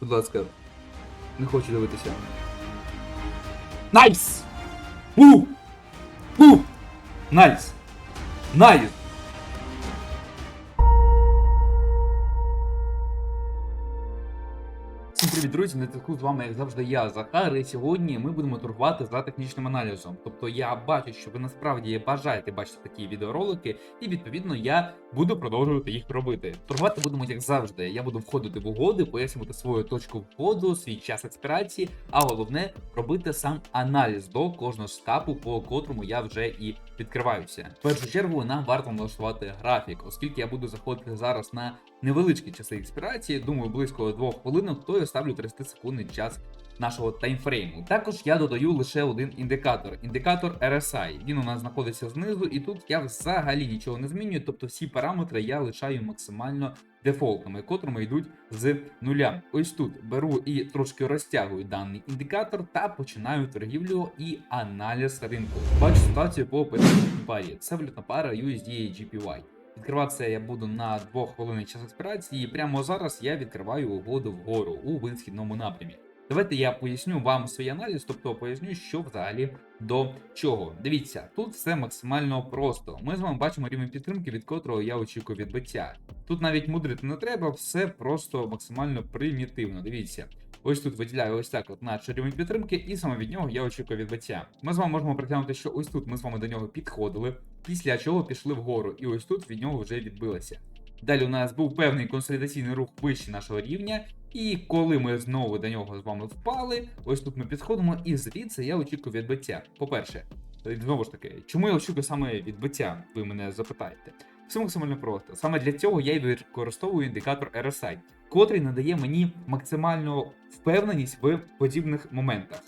Будь ласка, не хочу дивитися. Найс! Пу! Пу! Найс! Найс! Привіт, друзі! На зв'язку з вами, як завжди, я Захар, і сьогодні ми будемо торгувати за технічним аналізом. Тобто я бачу, що ви насправді бажаєте бачити такі відеоролики, і відповідно я буду продовжувати їх робити. Торгувати будемо як завжди. Я буду входити в угоди, пояснювати свою точку входу, свій час експірації, а головне робити сам аналіз до кожного стапу, по котрому я вже і відкриваюся. В першу чергу нам варто налаштувати графік, оскільки я буду заходити зараз на невеличкі часи експірації, думаю, близько 2 хвилин, то я ставлю 30 секундний час нашого таймфрейму. Також я додаю лише один індикатор індикатор RSI. Він у нас знаходиться знизу, і тут я взагалі нічого не змінюю, тобто всі параметри я лишаю максимально дефолтними, котрими йдуть з нуля. Ось тут беру і трошки розтягую даний індикатор та починаю торгівлю і аналіз ринку. Бачу ситуацію по першій парі. Це валютна пара USD GPY. Відкриватися я буду на 2 хвилини час експірації, і прямо зараз я відкриваю угоду вгору у висхідному напрямі. Давайте я поясню вам свій аналіз, тобто поясню, що взагалі до чого. Дивіться, тут все максимально просто. Ми з вами бачимо рівень підтримки, від котрого я очікую відбиття. Тут навіть мудрити не треба, все просто максимально примітивно. Дивіться. Ось тут виділяю ось так от наш рівень підтримки, і саме від нього я очікую відбиття. Ми з вами можемо притягнути, що ось тут ми з вами до нього підходили, після чого пішли вгору, і ось тут від нього вже відбилося. Далі у нас був певний консолідаційний рух вище нашого рівня, і коли ми знову до нього з вами впали, ось тут ми підходимо, і звідси я очікую відбиття. По-перше, знову ж таки, чому я очікую саме відбиття, ви мене запитаєте. Все максимально просто. Саме для цього я й використовую індикатор RSI, котрий надає мені максимальну впевненість в подібних моментах.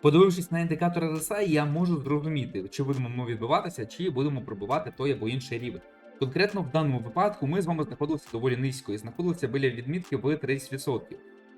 Подивившись на індикатори RSI, я можу зрозуміти, чи будемо ми відбиватися, чи будемо пробувати той або інший рівень. Конкретно в даному випадку ми з вами знаходилися доволі низько і знаходилися біля відмітки в 30%,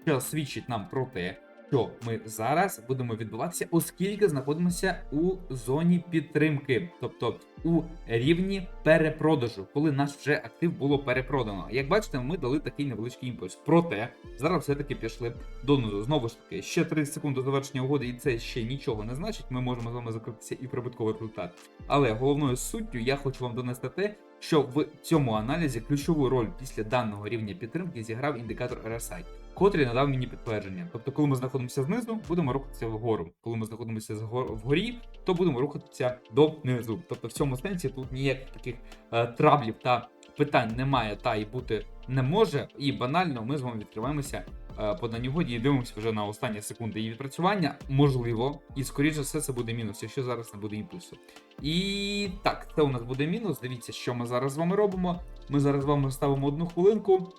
що свідчить нам про те, що ми зараз будемо відбуватися, оскільки знаходимося у зоні підтримки, тобто у рівні перепродажу, коли наш вже актив було перепродано. Як бачите, ми дали такий невеличкий імпульс. Проте зараз все-таки пішли донизу. Знову ж таки, ще 30 секунд до завершення угоди, і це ще нічого не значить. Ми можемо з вами закритися і прибутковий результат. Але головною суттю я хочу вам донести те, що в цьому аналізі ключову роль після даного рівня підтримки зіграв індикатор RSI, котрий надав мені підтвердження. Тобто, коли ми знаходимося знизу, будемо рухатися вгору. Коли ми знаходимося вгорі, то будемо рухатися донизу. Тобто, в цьому сенсі тут ніяких таких е, траблів та питань немає та і бути не може. І банально ми з вами відкриваємося е, по даній і дивимося вже на останні секунди її відпрацювання. Можливо, і скоріше все це буде мінус, якщо зараз не буде імпульсу. І так, це у нас буде мінус. Дивіться, що ми зараз з вами робимо. Ми зараз з вами ставимо одну хвилинку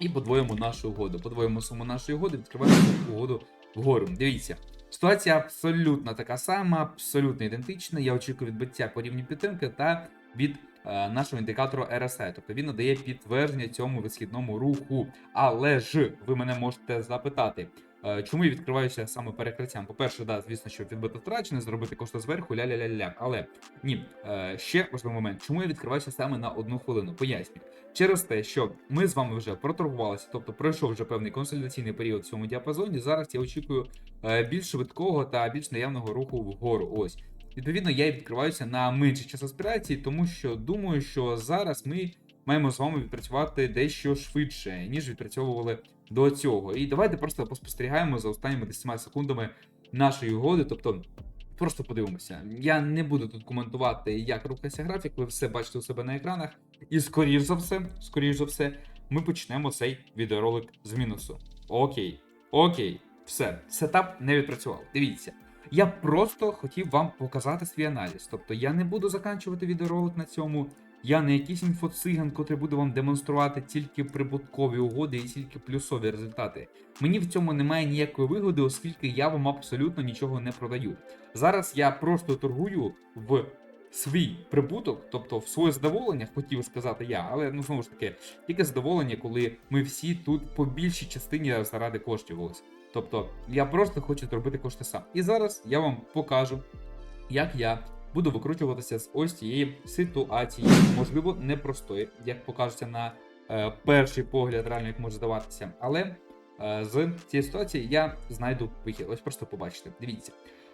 і подвоїмо нашу угоду. Подвоїмо суму нашої угоди, відкриваємо угоду вгору. Дивіться. Ситуація абсолютно така сама, абсолютно ідентична. Я очікую відбиття по рівню підтримки та від е, нашого індикатору RSI. Тобто він надає підтвердження цьому висхідному руху. Але ж ви мене можете запитати. Е, Чому я відкриваюся саме перекриттям? По-перше, да, звісно, щоб відбити втрачене, зробити кошти зверху, ля-ля-ля-ля. Але ні, е, ще важливий момент, чому я відкриваюся саме на одну хвилину? Поясню. Через те, що ми з вами вже проторгувалися, тобто пройшов вже певний консолідаційний період в цьому діапазоні. Зараз я очікую е, більш швидкого та більш наявного руху вгору. Ось. Відповідно, я відкриваюся на менший час аспірації, тому що думаю, що зараз ми маємо з вами відпрацювати дещо швидше, ніж відпрацьовували до цього. І давайте просто поспостерігаємо за останніми 10 секундами нашої угоди. Тобто, просто подивимося. Я не буду тут коментувати, як рухається графік, ви все бачите у себе на екранах. І скоріш за все, скоріш за все, ми почнемо цей відеоролик з мінусу. Окей, окей, все, сетап не відпрацював. Дивіться. Я просто хотів вам показати свій аналіз. Тобто я не буду заканчувати відеоролик на цьому. Я не якийсь інфоциган, котрий буде вам демонструвати тільки прибуткові угоди і тільки плюсові результати. Мені в цьому немає ніякої вигоди, оскільки я вам абсолютно нічого не продаю. Зараз я просто торгую в свій прибуток, тобто в своє задоволення, хотів сказати я, але ну знову ж таки, тільки задоволення, коли ми всі тут по більшій частині заради коштів ось. Тобто я просто хочу зробити кошти сам. І зараз я вам покажу, як я буду викручуватися з ось цієї ситуації, можливо, непростої, як покажеться на е, перший погляд, реально як може здаватися. Але е, з цієї ситуації я знайду вихід. Ось просто побачите. Дивіться.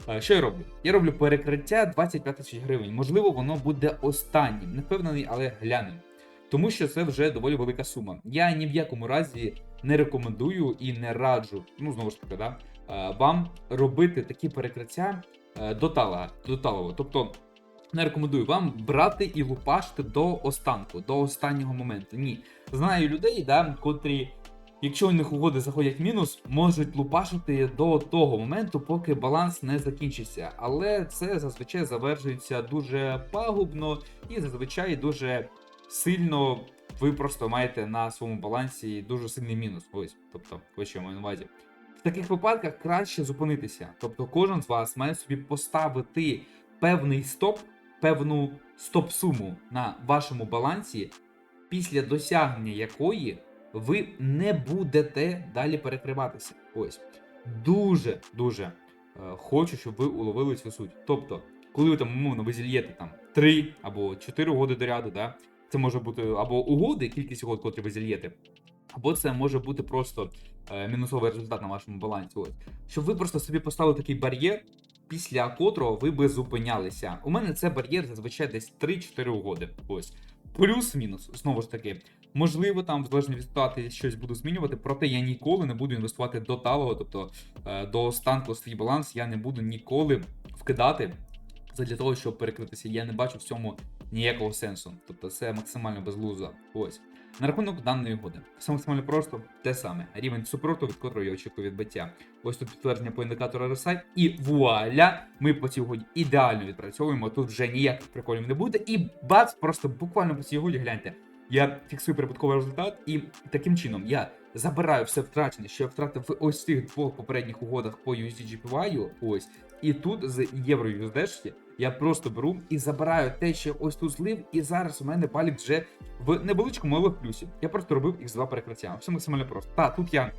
Е, Що я роблю? Я роблю перекриття 25 тисяч гривень. Можливо, воно буде останнім. Не впевнений, але глянемо. Тому що це вже доволі велика сума. Я ні в якому разі не рекомендую і не раджу, ну знову ж таки, да, е, вам робити такі перекриття е, до талого, до талого. Тобто не рекомендую вам брати і лупашити до останку, до останнього моменту. Ні. Знаю людей, да, котрі, якщо у них угоди заходять в мінус, можуть лупашити до того моменту, поки баланс не закінчиться. Але це зазвичай завершується дуже пагубно і зазвичай дуже сильно ви просто маєте на своєму балансі дуже сильний мінус. Ось, тобто, ось що маю на увазі. Таких випадках краще зупинитися. Тобто, кожен з вас має собі поставити певний стоп, певну стоп-суму на вашому балансі, після досягнення якої ви не будете далі перекриватися. Ось дуже дуже е, хочу, щоб ви уловили цю суть. Тобто, коли ви там умовно ви зільєте там 3 або 4 угоди до ряду, да, це може бути або угоди, кількість угод, котрі ви зільєте, або це може бути просто е, мінусовий результат на вашому балансі. Ось. Щоб ви просто собі поставили такий бар'єр, після котрого ви би зупинялися. У мене це бар'єр зазвичай десь 3-4 угоди. Ось. Плюс-мінус, знову ж таки, можливо, там залежно від ситуації щось буду змінювати, проте я ніколи не буду інвестувати до талого, тобто е, до останку свій баланс я не буду ніколи вкидати задля того, щоб перекритися. Я не бачу в цьому ніякого сенсу. Тобто це максимально безглуздо. Ось. На рахунок даної угоди. Все максимально просто те саме. Рівень супроту, від котрого я очікую відбиття. Ось тут підтвердження по індикатору RSI. І вуаля! Ми по цій угоді ідеально відпрацьовуємо. Тут вже ніяких приколів не буде. І бац, просто буквально по цій угоді гляньте. Я фіксую прибутковий результат, і таким чином я забираю все втрачене, що я втратив в ось цих двох попередніх угодах по USDGPY, ось. І тут з євро USD я просто беру і забираю те, що ось тут злив, і зараз у мене балік вже в невеличкому, але в плюсі. Я просто робив X2 перекриття. Все максимально просто. Та тут я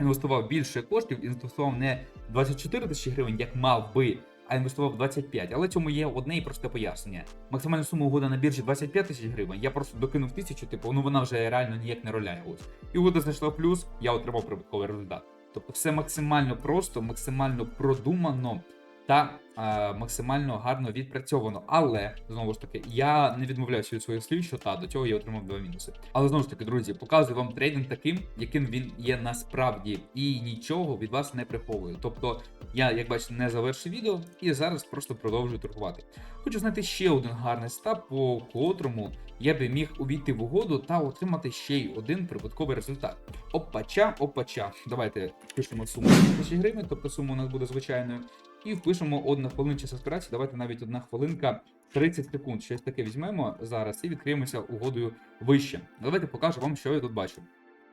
інвестував більше коштів, інвестував не 24 тисячі гривень, як мав би, а інвестував 25. Але цьому є одне і просте пояснення. Максимальна сума угода на біржі 25 тисяч гривень. Я просто докинув тисячу, типу, ну вона вже реально ніяк не роляє. Ось. І угода знайшла плюс, я отримав прибутковий результат. Тобто все максимально просто, максимально продумано та е, максимально гарно відпрацьовано. Але знову ж таки, я не відмовляюся від своїх слів, що та до цього я отримав два мінуси. Але знову ж таки, друзі, показую вам трейдинг таким, яким він є насправді, і нічого від вас не приховую. Тобто, я, як бачите, не завершив відео і зараз просто продовжую торгувати. Хочу знайти ще один гарний стап, по котрому я би міг увійти в угоду та отримати ще й один прибутковий результат. Опача, опача. Давайте пишемо суму 1000 гривень, тобто сума у нас буде звичайною. І впишемо одна хвилин час аспірації. Давайте навіть одна хвилинка 30 секунд. Щось таке візьмемо зараз і відкриємося угодою вище. Давайте покажу вам, що я тут бачу.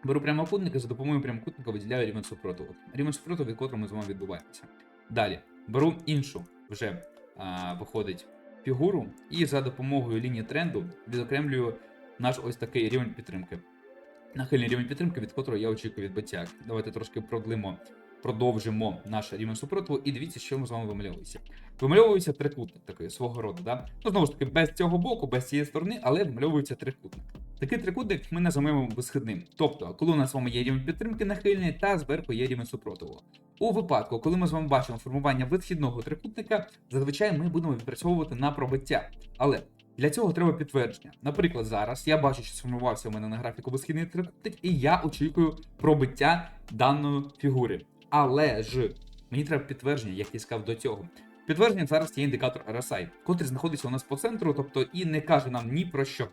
Беру прямокутник і за допомогою прямокутника виділяю рівень супротиву. Рівень супротиву, від котрого ми з вами відбуваємося. Далі беру іншу вже а, виходить фігуру, і за допомогою лінії тренду відокремлюю наш ось такий рівень підтримки. Нахильний рівень підтримки, від котрого я очікую відбиття. Давайте трошки продлимо продовжимо наш рівень супротиву, і дивіться, що ми з вами вимальовується. Вимальовується трикутник такий свого роду. Да? Ну, знову ж таки, без цього боку, без цієї сторони, але вимальовується трикутник. Такий трикутник ми називаємо висхідним. Тобто, коли у нас з вами є рівень підтримки нахильний, та зверху є рівень супротиву. У випадку, коли ми з вами бачимо формування висхідного трикутника, зазвичай ми будемо відпрацьовувати на пробиття. Але для цього треба підтвердження. Наприклад, зараз я бачу, що сформувався у мене на графіку висхідний трикутник, і я очікую пробиття даної фігури. Але ж мені треба підтвердження, як я сказав до цього. Підтвердження зараз є індикатор RSI, котрий знаходиться у нас по центру, тобто і не каже нам ні про що.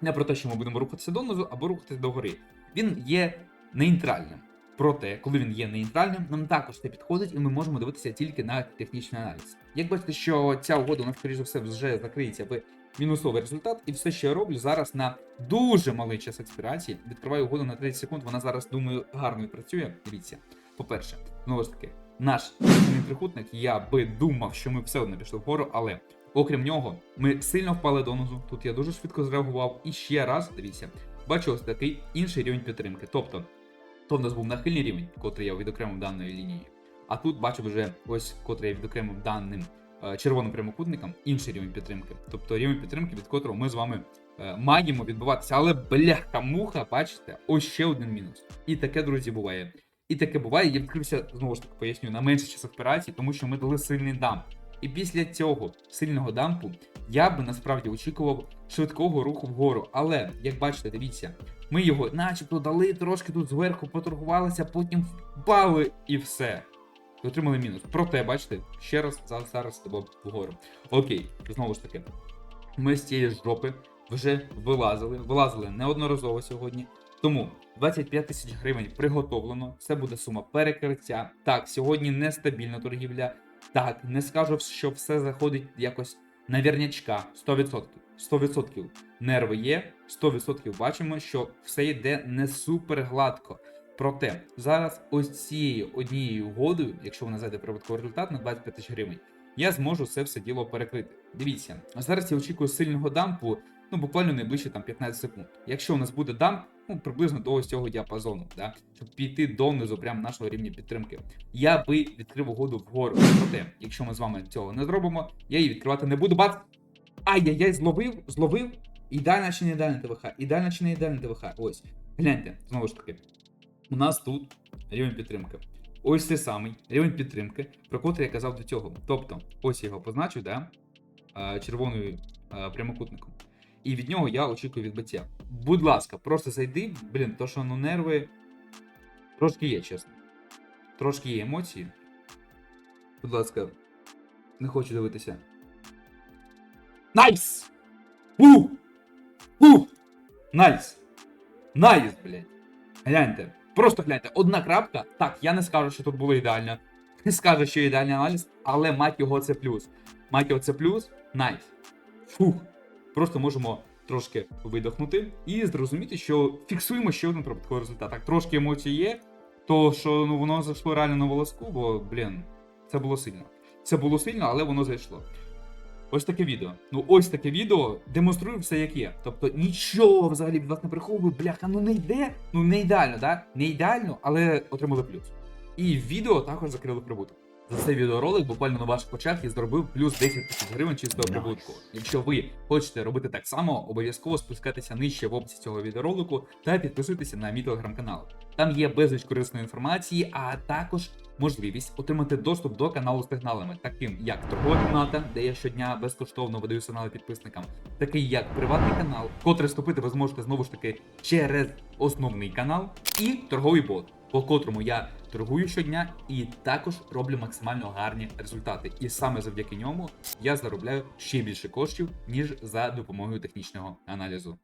Не про те, що ми будемо рухатися донизу або рухатися догори. Він є нейтральним. Проте, коли він є нейтральним, нам також це підходить, і ми можемо дивитися тільки на технічний аналіз. Як бачите, що ця угода, вона, скоріш за все, вже закриється в мінусовий результат, і все, що я роблю зараз на дуже малий час експірації, відкриваю угоду на 30 секунд, вона зараз, думаю, гарно працює. Дивіться. По-перше, знову ж таки, наш трикутник, я би думав, що ми все одно пішли вгору, але окрім нього, ми сильно впали донизу. Тут я дуже швидко зреагував. І ще раз, дивіться, бачу ось такий інший рівень підтримки. Тобто, то в нас був нахильний рівень, котрий я відокремив даною лінією. А тут бачу вже ось, котрий я відокремив даним червоним прямокутником, інший рівень підтримки. Тобто рівень підтримки, від котрого ми з вами е, маємо відбуватися. Але бляха-муха, бачите, ось ще один мінус. І таке, друзі, буває. І таке буває, я відкрився, знову ж таки поясню, на менший час операції, тому що ми дали сильний дамп. І після цього сильного дампу я би насправді очікував швидкого руху вгору. Але, як бачите, дивіться, ми його начебто дали, трошки тут зверху поторгувалися, потім впали і все. І отримали мінус. Проте, бачите, ще раз за- зараз тебе вгору. Окей, знову ж таки, ми з цієї жопи вже вилазили, вилазили неодноразово сьогодні. Тому 25 тисяч гривень приготовлено. Це буде сума перекриття. Так, сьогодні нестабільна торгівля. Так, не скажу, що все заходить якось на вірнячка 100%. 100% нерви є, 100% бачимо, що все йде не супер гладко. Проте зараз ось цією однією угодою, якщо вона зайде прибутковий результат на 25 тисяч гривень, я зможу це все діло перекрити. Дивіться, зараз я очікую сильного дампу, ну буквально найближче там 15 секунд. Якщо у нас буде дамп, ну приблизно до ось цього діапазону, да, щоб піти донизу прямо нашого рівня підтримки, я би відкрив угоду вгору. Проте, якщо ми з вами цього не зробимо, я її відкривати не буду. Бац! Ай-яй-яй, зловив, зловив. Ідеальна чи не ідеальна ТВХ? Ідеальна чи не ідеальна ТВХ? Ось. Гляньте, знову ж таки. У нас тут рівень підтримки. Ось цей самий рівень підтримки, про котрий я казав до цього. Тобто, ось я його позначив, да? червоною прямокутником. І від нього я очікую відбиття. Будь ласка, просто зайди, блін, то що ну нерви. Трошки є, чесно. Трошки є емоції. Будь ласка, не хочу дивитися. Найс! Фу! Фу! Найс! Найс, блядь! Гляньте. Просто гляньте, одна крапка. Так, я не скажу, що тут було ідеально. Не скажу, що ідеальний аналіз, але мать його це плюс. Мать його це плюс. Найс. Фух. Просто можемо трошки видохнути і зрозуміти, що фіксуємо ще один прибутковий результат. Так, трошки емоцій є, то що ну, воно зайшло реально на волоску, бо, блін, це було сильно. Це було сильно, але воно зайшло. Ось таке відео. Ну, ось таке відео демонструю все як є. Тобто нічого взагалі від вас не приховую, бляха, ну не йде. Ну не ідеально, да? Не ідеально, але отримали плюс. І відео також закрили прибуток. За цей відеоролик буквально на ваших очах я зробив плюс 10 тисяч гривень чистого Nice. прибутку. Якщо ви хочете робити так само, обов'язково спускайтеся нижче в описі цього відеоролику та підписуйтеся на мій телеграм-канал. Там є безліч корисної інформації, а також можливість отримати доступ до каналу з сигналами, таким як торгова кімната, де я щодня безкоштовно видаю сигнали підписникам, такий як приватний канал, котрий вступити ви зможете знову ж таки через основний канал, і торговий бот, по котрому я торгую щодня і також роблю максимально гарні результати. І саме завдяки ньому я заробляю ще більше коштів, ніж за допомогою технічного аналізу.